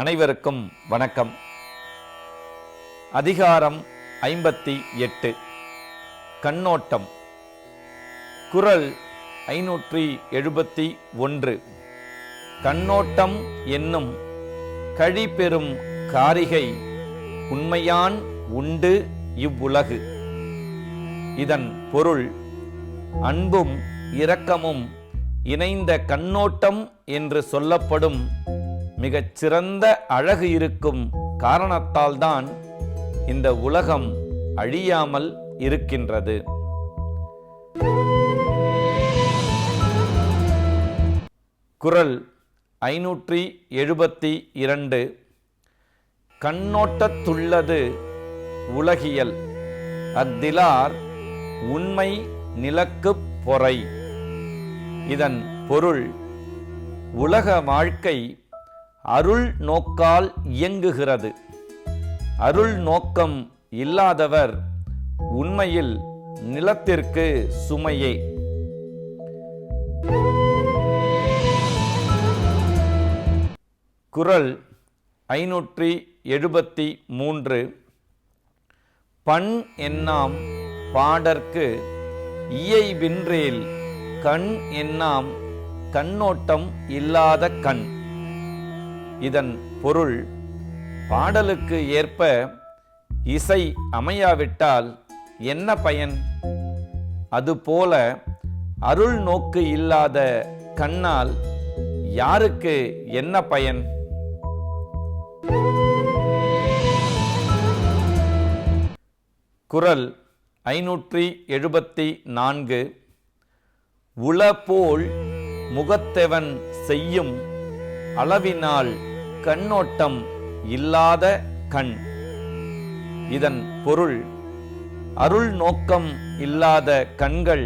அனைவருக்கும் வணக்கம். அதிகாரம் ஐம்பத்தி எட்டு. கண்ணோட்டம். குறள் ஐநூற்றி எழுபத்தி ஒன்று. கண்ணோட்டம் என்னும் கழிபெறும் காரிகை உண்மையான் உண்டு இவ்வுலகு. இதன் பொருள் அன்பும் இரக்கமும் இணைந்த கண்ணோட்டம் என்று சொல்லப்படும் மிகச் சிறந்த அழகு இருக்கும் காரணத்தால்தான் இந்த உலகம் அழியாமல் இருக்கின்றது. குரல் ஐநூற்றி எழுபத்தி இரண்டு கண்ணோட்டத்துள்ளது உலகியல். அத்திலார் உண்மை நிலக்குப் பொறை. இதன் பொருள் உலக வாழ்க்கை அருள் நோக்கால் இயங்குகிறது. அருள் நோக்கம் இல்லாதவர் உண்மையில் நிலத்திற்கு சுமையே. குரல் ஐநூற்றி எழுபத்தி மூன்று. பண் என்னாம் பாடற்கு இயைபின்றேல் கண் என்னாம் கண்ணோட்டம் இல்லாத கண். இதன் பொருள் பாடலுக்கு ஏற்ப இசை அமையாவிட்டால் என்ன பயன்? அதுபோல அருள் நோக்கு இல்லாத கண்ணால் யாருக்கு என்ன பயன்? குரல் ஐநூற்றி எழுபத்தி நான்கு. உளபோல் முகத்தெவன் செய்யும் அளவினால் கண்ணோட்டம் இல்லாத கண். இதன் பொருள் அருள் நோக்கம் இல்லாத கண்கள்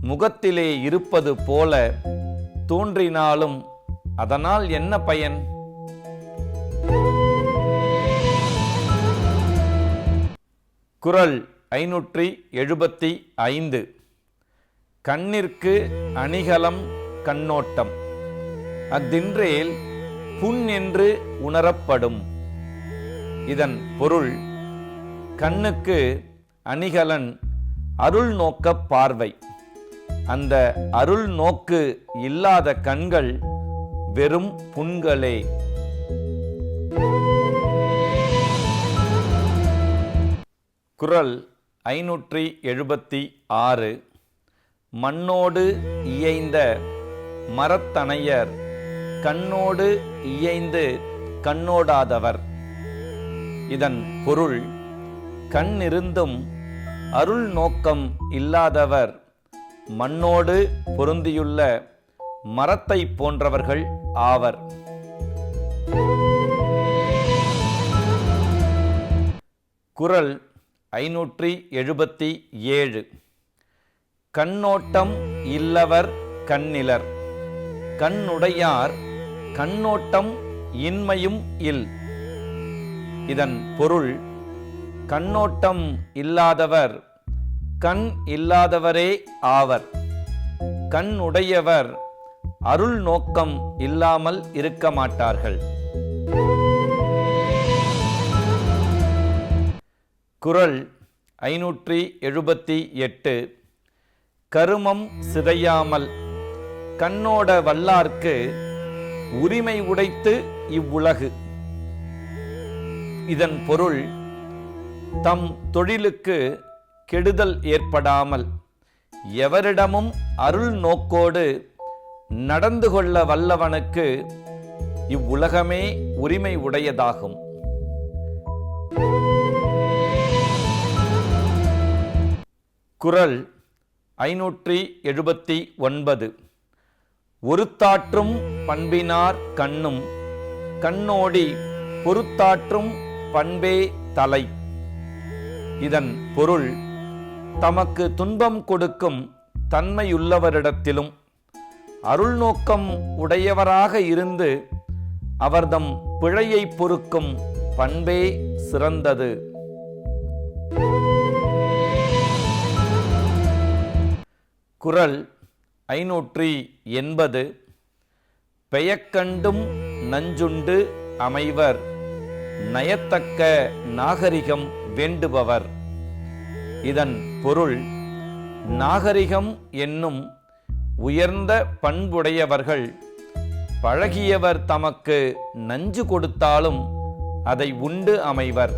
முகத்திலே இருப்பது போல தோன்றினாலும் அதனால் என்ன பயன்? குரல் ஐநூற்றி எழுபத்தி ஐந்து. கண்ணிற்கு அணிகலம் கண்ணோட்டம். அத்தின்றேல் புண் என்று உணரப்படும். இதன் பொருள் கண்ணுக்கு அணிகலன் அருள் நோக்க பார்வை. அந்த அருள் நோக்கு இல்லாத கண்கள் வெறும் புண்களே. குரல் ஐநூற்றி எழுபத்தி ஆறு. மண்ணோடு இயைந்த மரத்தனையர் கண்ணோடு இயைந்து கண்ணோடாதவர். இதன் பொருள் கண்ணிருந்தும் அருள் நோக்கம் இல்லாதவர் மண்ணோடு பொருந்தியுள்ள மரத்தை போன்றவர்கள் ஆவர். குறள் ஐநூற்றி எழுபத்தி ஏழு. கண்ணோட்டம் இல்லவர் கண்ணிலர். கண்ணுடையார் கண்ணோட்டம் இன்மையும் இல். இதன் பொருள் கண்ணோட்டம் இல்லாதவர் கண் இல்லாதவரே ஆவர். கண் உடையவர் அருள் நோக்கம் இல்லாமல் இருக்க மாட்டார்கள். குரல் ஐநூற்றி எழுபத்தி எட்டு. கருமம் சிதையாமல் கண்ணோட வல்லார்க்கு உரிமை உடைத்து இவ்வுலகு. இதன் பொருள் தம் தொழிலுக்கு கெடுதல் ஏற்படாமல் எவரிடமும் அருள் நோக்கோடு நடந்து கொள்ள வல்லவனுக்கு இவ்வுலகமே உரிமை உடையதாகும். குரல் ஐநூற்றி எழுபத்தி ஒன்பது. ஒருத்தாற்றும் பண்பினார் கண்ணும். கண்ணோடி பொறுத்தாற்றும் பண்பே தலை. இதன் பொருள் தமக்கு துன்பம் கொடுக்கும் தன்மையுள்ளவரிடத்திலும் அருள் நோக்கம் உடையவராக இருந்து அவர்தம் பிழையை பொறுக்கும் பண்பே சிறந்தது. குரல் ஐநூற்றி எண்பது. பெயக்கண்டும் நஞ்சுண்டு அமைவர். நயத்தக்க நாகரிகம் வேண்டுபவர். இதன் பொருள் நாகரிகம் என்னும் உயர்ந்த பண்புடையவர்கள் பழகியவர் தமக்கு நஞ்சு கொடுத்தாலும் அதை உண்டு அமைவர்.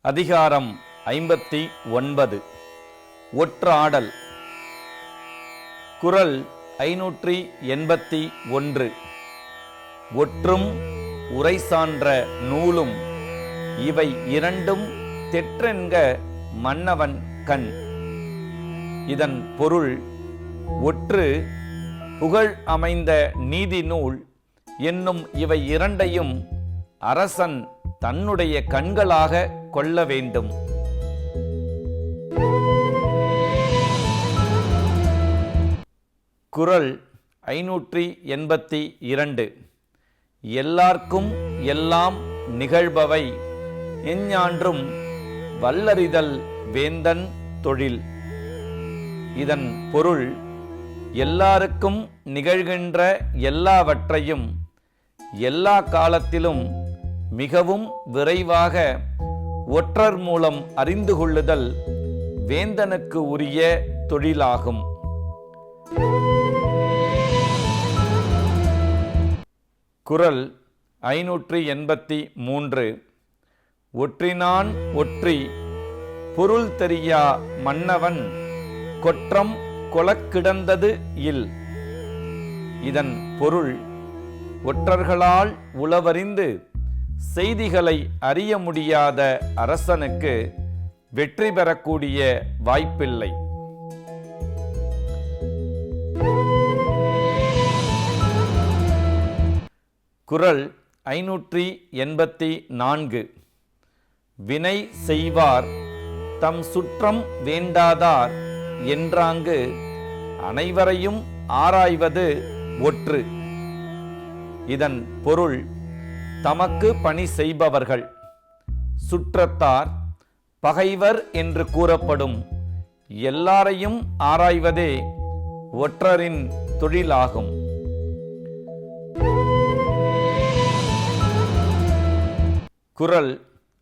அதிகாரம் ஐம்பத்தி ஒன்பது. ஒற்றாடல். குரல் ஐநூற்றி எண்பத்தி ஒன்று. ஒற்றும் உரை சான்ற நூலும். இவை இரண்டும் தெற்றென்க மன்னவன் கண். இதன் பொருள் ஒற்று புகழ் அமைந்த நீதி நூல். என்னும் இவை இரண்டையும் அரசன் தன்னுடைய கண்களாக கொள்ள வேண்டும். குரல் ஐநூற்றி எண்பத்தி இரண்டு. எல்லார்க்கும் எல்லாம் நிகழ்பவை. எஞ்ஞான்றும் வல்லறிதல் வேந்தன் தொழில். இதன் பொருள் எல்லாருக்கும் நிகழ்கின்ற எல்லாவற்றையும் எல்லா காலத்திலும் மிகவும் விரைவாக ஒற்றர் மூலம் அறிந்து கொள்ளுதல் வேந்தனுக்கு உரிய தொழிலாகும். குரல் ஐநூற்றி எண்பத்தி மூன்று. ஒற்றினான் ஒற்றி பொருள் தெரியா மன்னவன் கொற்றம் கொலக்கிடந்தது இல். இதன் பொருள் ஒற்றர்களால் உளவறிந்து செய்திகளை அறிய முடியாத அரசனுக்கு வெற்றி பெறக்கூடிய வாய்ப்பில்லை. குரல் ஐநூற்றி எண்பத்தி நான்கு. வினை செய்வார் தம் சுற்றம் வேண்டாதார் என்றாங்கு அனைவரையும் ஆராய்வது ஒற்று. இதன் பொருள் தமக்கு பணி செய்பவர்கள் சுற்றத்தார் பகைவர் என்று கூறப்படும் எல்லாரையும் ஆராய்வதே ஒற்றரின் தொழிலாகும். குரல்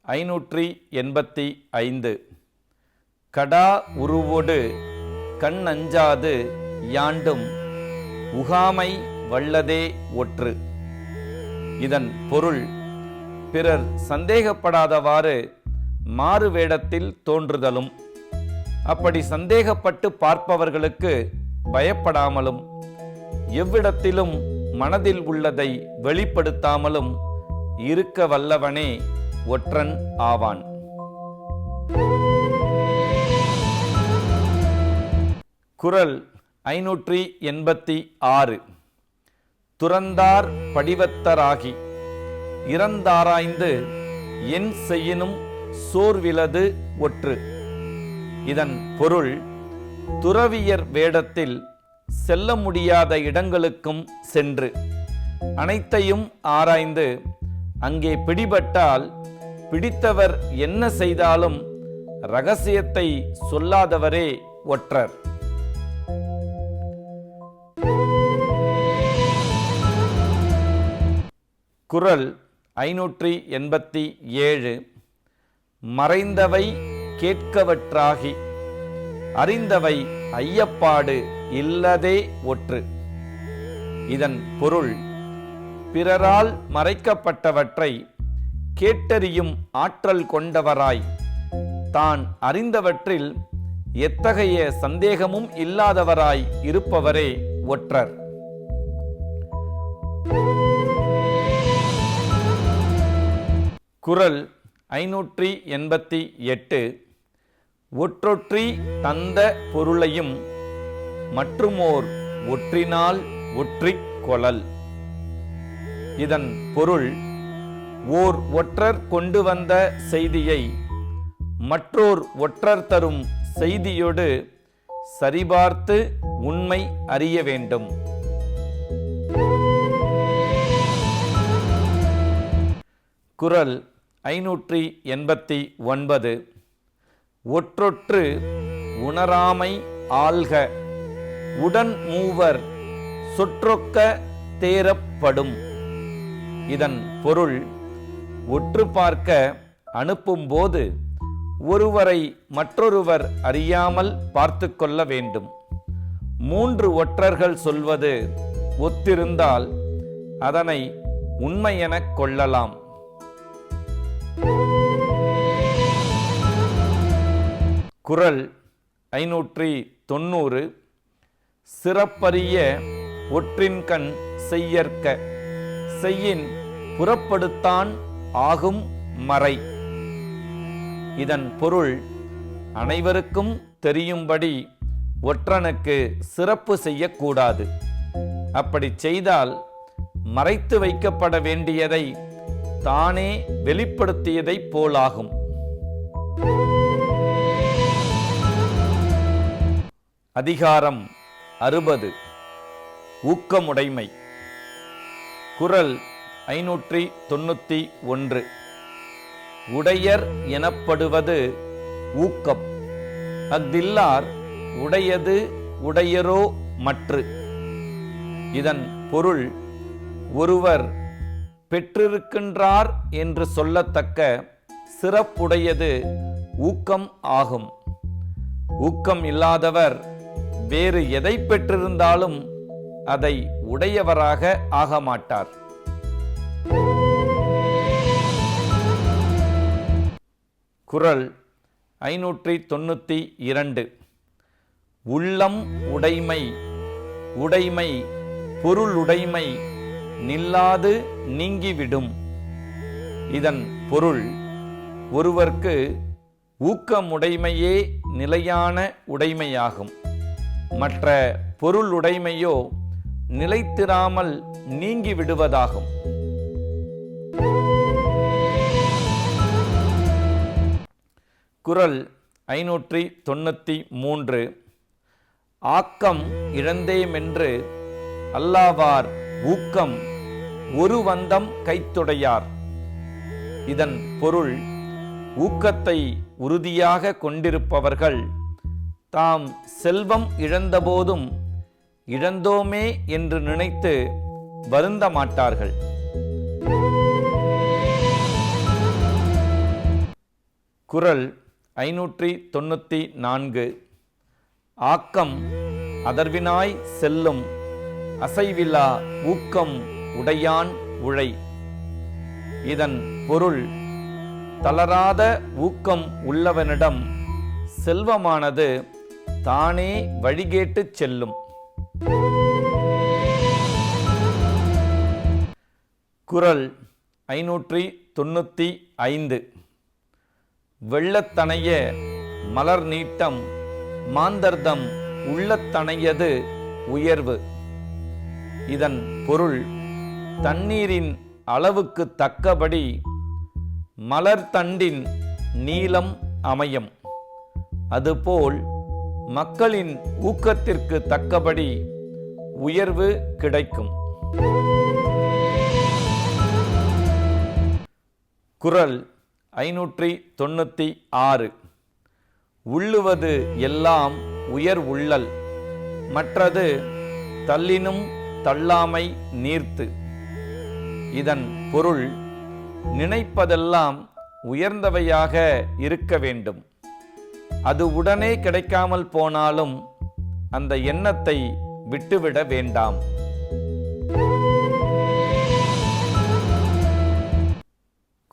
ஐநூற்றி எண்பத்தி ஐந்து. கடா உருவோடு கண் அஞ்சாது யாண்டும் உகாமை வல்லதே ஒற்று. இதன் பொருள் பிறர் சந்தேகப்படாதவாறு மாறு வேடத்தில் தோன்றுதலும் அப்படி சந்தேகப்பட்டு பார்ப்பவர்களுக்கு பயப்படாமலும் எவ்விடத்திலும் மனதில் உள்ளதை வெளிப்படுத்தாமலும் இருக்க வல்லவனே ஒற்றன் ஆவான். குரல் ஐநூற்றி எண்பத்தி ஆறு. துறந்தார் படிவத்தராகி இறந்தாராய்ந்து என் செய்யினும் சோர்விலது ஒற்று. இதன் பொருள் துறவியர் வேடத்தில் செல்ல முடியாத இடங்களுக்கும் சென்று அனைத்தையும் ஆராய்ந்து அங்கே பிடிபட்டால் பிடித்தவர் என்ன செய்தாலும் ரகசியத்தை சொல்லாதவரே ஒற்றர். குரல் ஐநூற்றி எண்பத்தி ஏழு. மறைந்தவை கேட்கவற்றாகி அறிந்தவை ஐயப்பாடு இல்லதே ஒற்று. இதன் பொருள் பிறரால் மறைக்கப்பட்டவற்றை கேட்டறியும் ஆற்றல் கொண்டவராய். தான் அறிந்தவற்றில் எத்தகைய சந்தேகமும் இல்லாதவராய் இருப்பவரே ஒற்றர். குரல் ஐநூற்றி எண்பத்தி எட்டு. ஒற்றொற்றி தந்த பொருளையும் மற்றுமோர் ஒற்றினால் ஒற்றிக் கொளல். இதன் பொருள் ஓர் ஒற்றர் கொண்டு வந்த செய்தியை மற்றோர் ஒற்றர் தரும் செய்தியோடு சரிபார்த்து உண்மை அறிய வேண்டும். குரல் ஐநூற்றி எண்பத்தி ஒன்பது. ஒற்றொற்று உணராமை ஆள்க. உடன் மூவர் சுற்றொக்க தேரப்படும் இதன் பொருள் உற்று பார்க்க அனுப்பும்போது ஒருவரை மற்றொருவர் அறியாமல் பார்த்து கொள்ள வேண்டும். மூன்று ஒற்றர்கள் சொல்வது ஒத்திருந்தால் அதனை உண்மை எனக் கொள்ளலாம். குரல் ஐநூற்றி தொண்ணூறு. சிறப்பரிய ஒற்றின்கண் செய்யற்க. செய்யின் புறப்படுத்தான் ஆகும் மறை. இதன் பொருள் அனைவருக்கும் தெரியும்படி ஒற்றனுக்கு சிறப்பு செய்யக்கூடாது. அப்படி செய்தால் மறைத்து வைக்கப்பட வேண்டியதை தானே வெளிப்படுத்தியதைப் போலாகும். அதிகாரம் அறுபது. ஊக்கமுடைமை. குரல் ஐநூற்றி தொண்ணூத்தி ஒன்று. உடையர் எனப்படுவது ஊக்கம். அஃதில்லார் உடையது உடையரோ மற்று. இதன் பொருள் ஒருவர் பெற்றிருக்கின்றார் என்று சொல்லத்தக்க சிறப்புடையது ஊக்கம் ஆகும். ஊக்கம் இல்லாதவர் வேறு எதை பெற்றிருந்தாலும் அதை உடையவராக ஆக மாட்டார் குறள் ஐநூற்றி தொண்ணூத்தி இரண்டு. உள்ளம் உடைமை உடைமை பொருளுடைமை நில்லாது நீங்கிவிடும். இதன் பொருள் ஒருவர்க்கு ஊக்கமுடைமையே நிலையான உடைமையாகும். மற்ற பொருளுடைமையோ நிலைத்திராமல் நீங்கி விடுவதாகும். குரல் ஐநூற்றி தொண்ணூத்தி மூன்று. ஆக்கம் இழந்தேமென்று அல்லாவார் ஊக்கம் ஒரு வந்தம் கைத்துடையார். இதன் பொருள் ஊக்கத்தை உறுதியாக கொண்டிருப்பவர்கள் தாம் செல்வம் இழந்தபோதும் இழந்தோமே என்று நினைத்து வருந்த மாட்டார்கள். குரல் ஐநூற்றி தொண்ணூத்தி நான்கு. ஆக்கம் அதர்வினாய் செல்லும் அசைவிலா ஊக்கம் உடையான் உழை. இதன் பொருள் தளராத ஊக்கம் உள்ளவனிடம் செல்வமானது தானே வழிகேட்டுச் செல்லும். குரல் ஐநூற்றி தொண்ணூற்றி ஐந்து. வெள்ளத்தனைய மலர் நீட்டம் மாந்தர்தம் உள்ளத்தனையது உயர்வு. இதன் பொருள் தண்ணீரின் அளவுக்கு தக்கபடி மலர் தண்டின் நீளம் அமையும். அதுபோல் மக்களின் ஊக்கத்திற்கு தக்கபடி உயர்வு கிடைக்கும். குரல் ஐநூற்றி தொண்ணூற்றி ஆறு. உள்ளுவது எல்லாம் உயர் உள்ளல் மற்றது தள்ளினும் தள்ளாமை நீர்த்து. இதன் பொருள் நினைப்பதெல்லாம் உயர்ந்தவையாக இருக்க வேண்டும். அது உடனே கிடைக்காமல் போனாலும் அந்த எண்ணத்தை விட்டுவிட வேண்டாம்.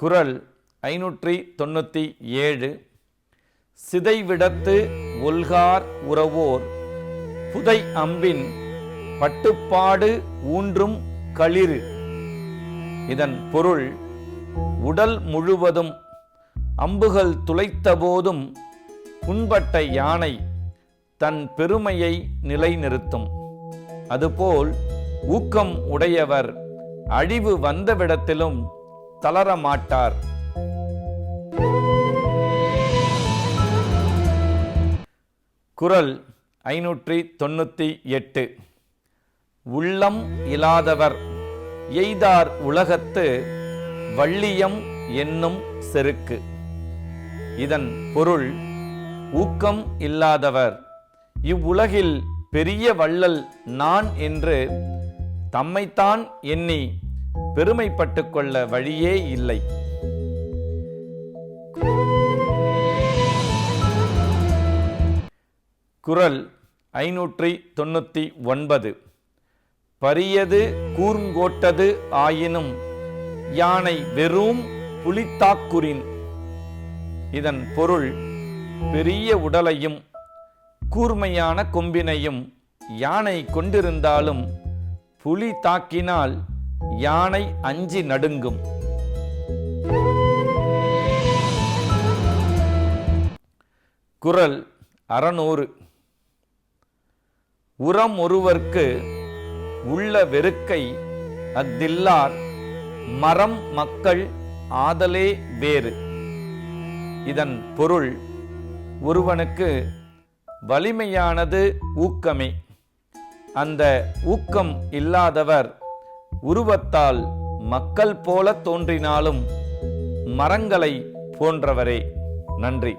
குரல் ஐநூற்றி தொண்ணூற்றி ஏழு. சிதைவிடத்து ஒல்கார் உறவோர் புதை அம்பின் பட்டுப்பாடு ஊன்றும் களிறு. இதன் பொருள் உடல் முழுவதும் அம்புகள் துளைத்த போதும் புண்பட்ட யானை தன் பெருமையை நிலைநிறுத்தும். அதுபோல் ஊக்கம் உடையவர் அழிவு வந்தவிடத்திலும் தளரமாட்டார் குரல் ஐநூற்றி தொண்ணூத்தி எட்டு. உள்ளம் இல்லாதவர் எய்தார் உலகத்து வள்ளியம் என்னும் செருக்கு. இதன் பொருள் ஊக்கம் இல்லாதவர். இவ்வுலகில் பெரிய வள்ளல் நான் என்று தம்மைத்தான் எண்ணி பெருமைப்பட்டு கொள்ள வழியே இல்லை. குரல் ஐநூற்றி தொண்ணூற்றி ஒன்பது. பரியது கூர்ங்கோட்டது ஆயினும் யானை வெறும் புலித்தாக்குரின் இதன் பொருள் பெரிய உடலையும் கூர்மையான கொம்பினையும் யானை கொண்டிருந்தாலும் புலி தாக்கினால் யானை அஞ்சி நடுங்கும். குரல் அறநூறு. உரம் ஒருவர்க்கு உள்ள வெறுக்கை அத்தில்லார் மரம் மக்கள் ஆதலே வேறு. இதன் பொருள் ஒருவனுக்கு வலிமையானது ஊக்கமே. அந்த ஊக்கம் இல்லாதவர் உருவத்தால் மக்கள் போல தோன்றினாலும் மரங்களை போன்றவரே. நன்றி.